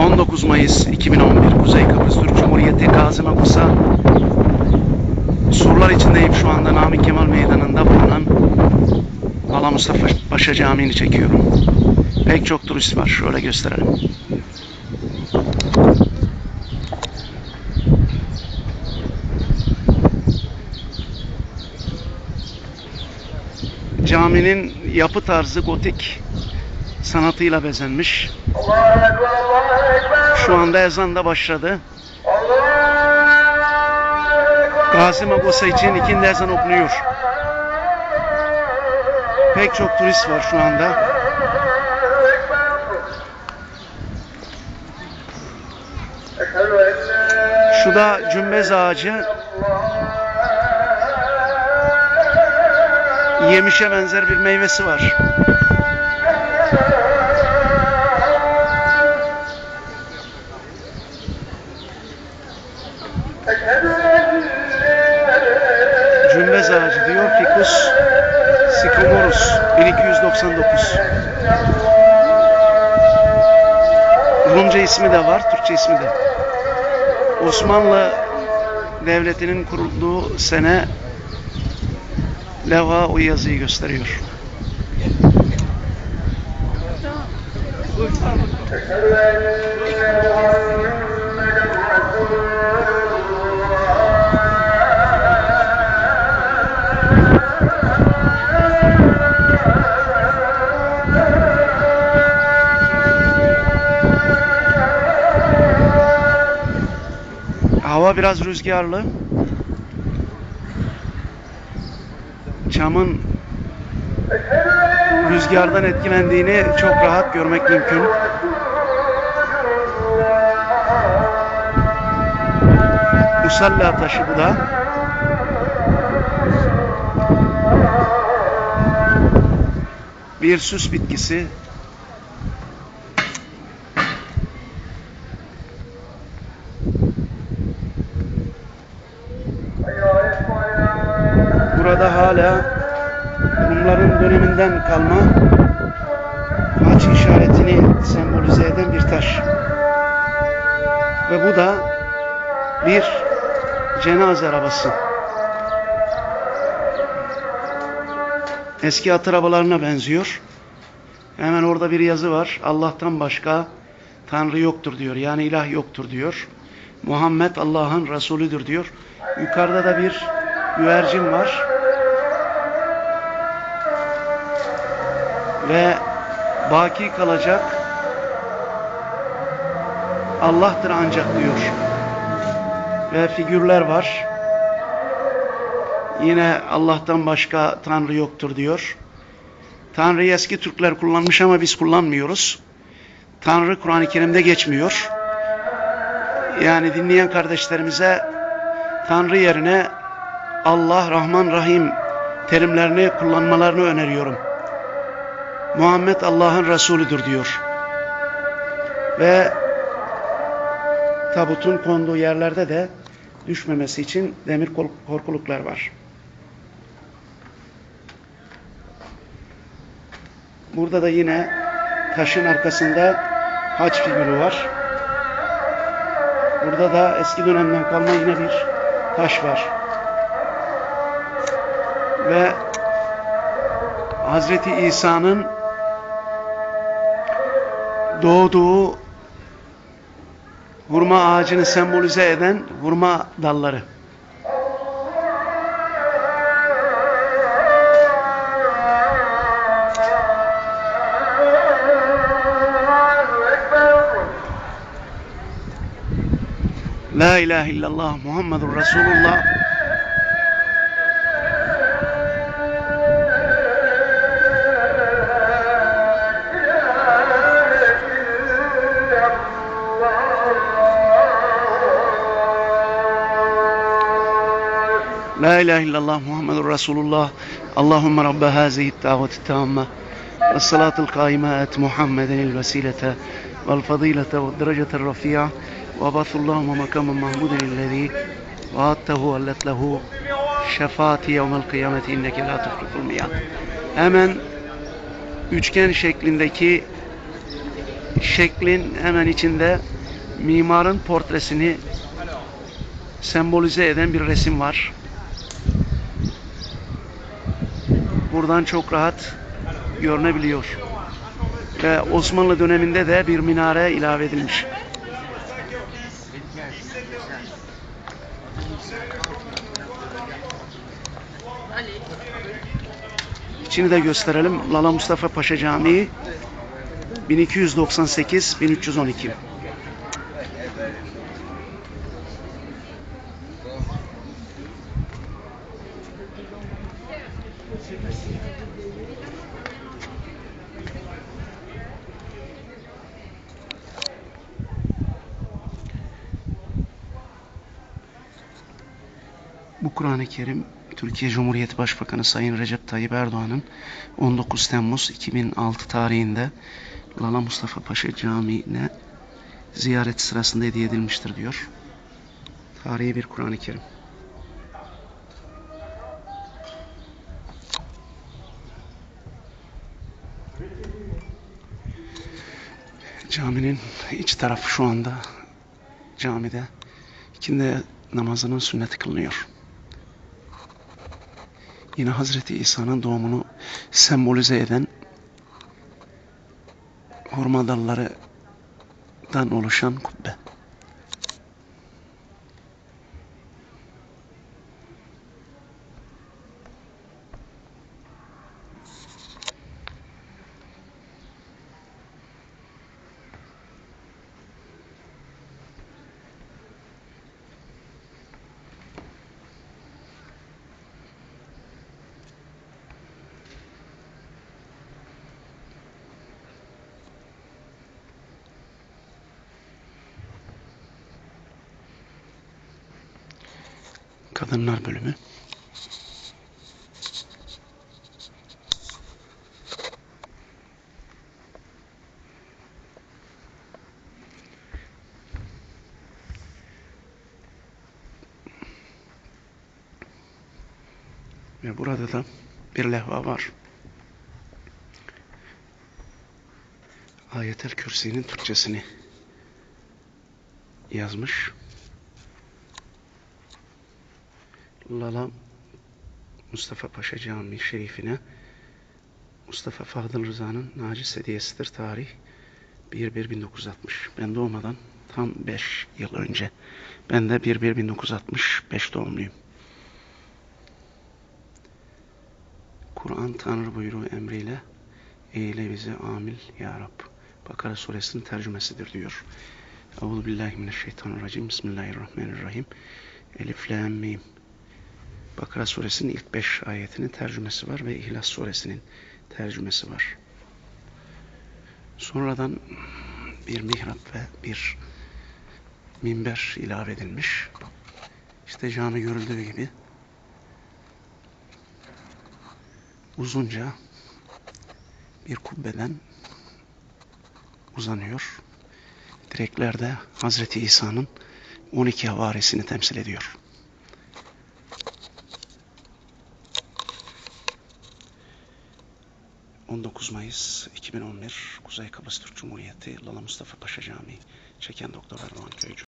19 Mayıs 2011 Kuzey Kıbrıs Türk Cumhuriyeti Gazi Magusa Surlar içindeyim şu anda Namık Kemal Meydanı'nda bulunan Ala Mustafa Paşa Camii'ni çekiyorum. Pek çok turist var. Şöyle gösterelim. Caminin yapı tarzı gotik sanatıyla bezenmiş. Şu anda ezan da başladı. Gazi Magosa için ikindi ezan okunuyor. Pek çok turist var şu anda. Şu da cümbez ağacı. Yemişe benzer bir meyvesi var. İsmi de var, Türkçe ismi de. Osmanlı Devleti'nin kurulduğu sene levha o yazıyı gösteriyor. Hava biraz rüzgarlı. Çamın rüzgardan etkilendiğini çok rahat görmek mümkün. Musalla taşı bu da. Bir süs bitkisi. Burada hala Rumların döneminden kalma haç işaretini sembolize eden bir taş. Ve bu da bir cenaze arabası. Eski at arabalarına benziyor. Hemen orada bir yazı var. Allah'tan başka Tanrı yoktur diyor. Yani ilah yoktur diyor. Muhammed Allah'ın Resulüdür diyor. Yukarıda da bir güvercin var. Ve baki kalacak Allah'tır ancak diyor. Ve figürler var. Yine Allah'tan başka Tanrı yoktur diyor. Tanrı'yı eski Türkler kullanmış ama biz kullanmıyoruz. Tanrı Kur'an-ı Kerim'de geçmiyor. Yani dinleyen kardeşlerimize Tanrı yerine Allah, Rahman, Rahim terimlerini kullanmalarını öneriyorum. Muhammed Allah'ın Resulüdür diyor. Ve tabutun konduğu yerlerde de düşmemesi için demir korkuluklar var. Burada da yine taşın arkasında haç figürü var. Burada da eski dönemden kalma yine bir taş var. Ve Hazreti İsa'nın doğduğu hurma ağacını sembolize eden hurma dalları. La ilahe illallah Muhammedur Resulullah La ilahe illallah Muhammedur Resulullah. Allahümme Rabbe hazihi davet tamme. Ve salatul kaime et Muhammedenil vesilete vel fadilete ve derecetel rafi'a. Ve bathullahümme makamen mahmudenillezi ve attehu ellet lehu şefaati yevmel kıyameti inneke la tufrikul miyad. Hemen üçgen şeklindeki şeklin hemen içinde mimarın portresini sembolize eden bir resim var. Buradan çok rahat görünebiliyor. Ve Osmanlı döneminde de bir minare ilave edilmiş. İçini de gösterelim. Lala Mustafa Paşa Camii 1298-1312. Bu Kur'an-ı Kerim Türkiye Cumhuriyeti Başbakanı Sayın Recep Tayyip Erdoğan'ın 19 Temmuz 2006 tarihinde Lala Mustafa Paşa Camii'ne ziyaret sırasında hediye edilmiştir diyor. Tarihi bir Kur'an-ı Kerim. Caminin iç tarafı şu anda camide ikindi namazının sünneti kılınıyor. Yine Hazreti İsa'nın doğumunu sembolize eden hurma dallarından oluşan kubbe. Kadınlar bölümü. Ve burada da bir levha var. Ayetel Kürsi'nin Türkçesini yazmış. Lala Mustafa Paşa Camii Şerifine Mustafa Fadıl Rıza'nın naciz hediyesidir tarih 1-1-1960. Ben doğmadan tam 5 yıl önce. Ben de 1-1-1965 doğumluyum. Kur'an Tanrı buyruğu emriyle eyle bize amil ya Rab. Bakara suresinin tercümesidir diyor. Euzu billahi mineşşeytanirracim. Bismillahirrahmanirrahim. Elif lam mim. Bakara suresinin ilk 5 ayetinin tercümesi var ve İhlas suresinin tercümesi var. Sonradan bir mihrap ve bir minber ilave edilmiş. İşte cami görüldüğü gibi uzunca bir kubbeden uzanıyor. Direklerde Hazreti İsa'nın 12 havarisini temsil ediyor. ...19 Mayıs 2011 Kuzey Kıbrıs Türk Cumhuriyeti Lala Mustafa Paşa Camii çeken Doktor Erdoğan Köycü.